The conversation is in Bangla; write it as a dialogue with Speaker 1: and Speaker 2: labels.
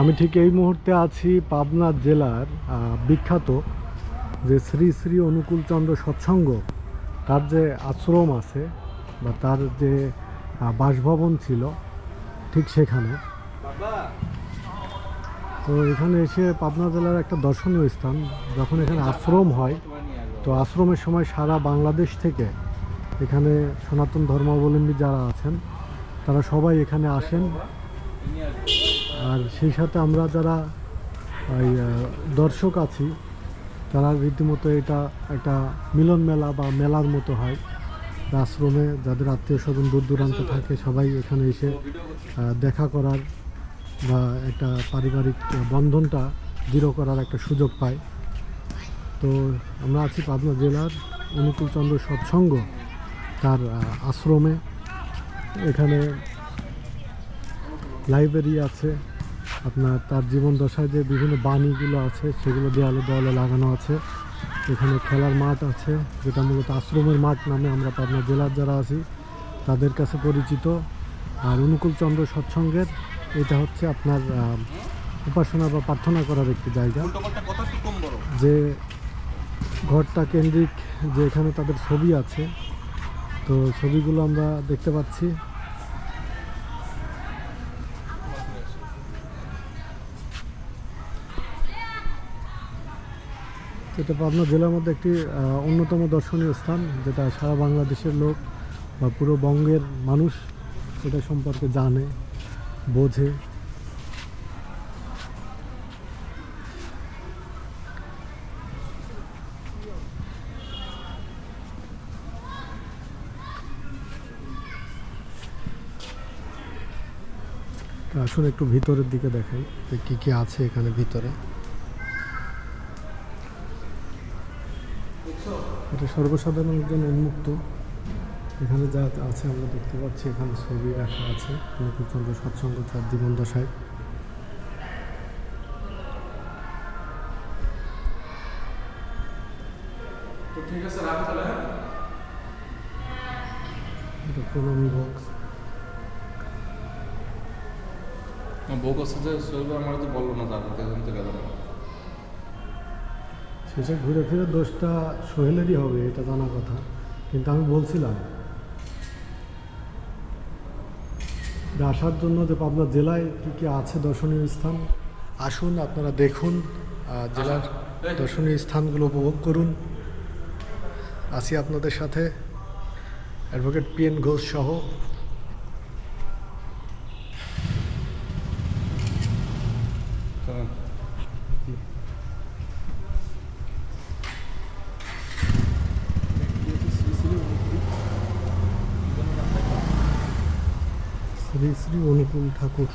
Speaker 1: আমি ঠিক এই মুহূর্তে আছি পাবনা জেলার বিখ্যাত যে শ্রী শ্রী অনুকূলচন্দ্র সৎসঙ্গ, তার যে আশ্রম আছে বা তার যে বাসভবন ছিল ঠিক সেখানে। তো এখানে এসে পাবনা জেলার একটা দর্শনীয় স্থান, যখন এখানে আশ্রম হয়, তো আশ্রমের সময় সারা বাংলাদেশ থেকে এখানে সনাতন ধর্মাবলম্বী যারা আছেন, তারা সবাই এখানে আসেন। আর সেই সাথে আমরা যারা ওই দর্শক আছি, তারা রীতিমতো এটা একটা মিলন মেলা বা মেলার মতো হয়। আশ্রমে যাদের আত্মীয় স্বজন দূর দূরান্তে থাকে, সবাই এখানে এসে দেখা করার বা একটা পারিবারিক বন্ধনটা দৃঢ় করার একটা সুযোগ পায়। তো আমরা আছি পাবনা জেলার অনুকূলচন্দ্র সৎসঙ্গ, তার আশ্রমে। এখানে লাইব্রেরি আছে আপনার তার জীবন দশায় যে বিভিন্ন বাণীগুলো আছে, সেগুলো দেওয়ালে দেওয়ালে লাগানো আছে। এখানে খেলার মাঠ আছে, যেটা মূলত আশ্রমের মাঠ নামে আমরা পাবনা জেলার যারা আছি, তাদের কাছে পরিচিত। আর অনুকূলচন্দ্র সৎসঙ্গের, এটা হচ্ছে আপনার উপাসনা বা প্রার্থনা করার একটি জায়গা। যে ঘরটা কেন্দ্রিক, যে এখানে তাদের ছবি আছে। তো ছবিগুলো আমরা দেখতে পাচ্ছি। এটা পাবনা জেলার মধ্যে একটি অন্যতম দর্শনীয় স্থান, যেটা সারা বাংলাদেশের লোক বা পুরো বঙ্গের মানুষ এটা সম্পর্কে জানে, বোঝে। আসুন একটু ভিতরের দিকে দেখাই কী কী আছে এখানে ভিতরে। এটা সর্বসাধারণের জন্য উন্মুক্ত। এখানে যা আছে আমরা দেখতে পাচ্ছি এখানে ছবি রাখা আছে। অনুকূলচন্দ্র সৎসঙ্গ তার জীবন দশায়।
Speaker 2: হ্যাঁ?
Speaker 1: এটা প্রণামী বক্স।
Speaker 2: বউ কাছে যে সোহেল আমার তো বলল না এখান থেকে গেল না।
Speaker 1: শেষে ঘুরে ফিরে দোষটা সোহেলেরই হবে এটা জানা কথা। কিন্তু আমি বলছিলাম যে আসার জন্য যে পাবনা জেলায় কী কী আছে দর্শনীয় স্থান আসুন আপনারা দেখুন জেলার দর্শনীয় স্থানগুলো উপভোগ করুন। আসি আপনাদের সাথে অ্যাডভোকেট পি এন ঘোষ সহ। শ্রী শ্রী অনুকূল ঠাকুর।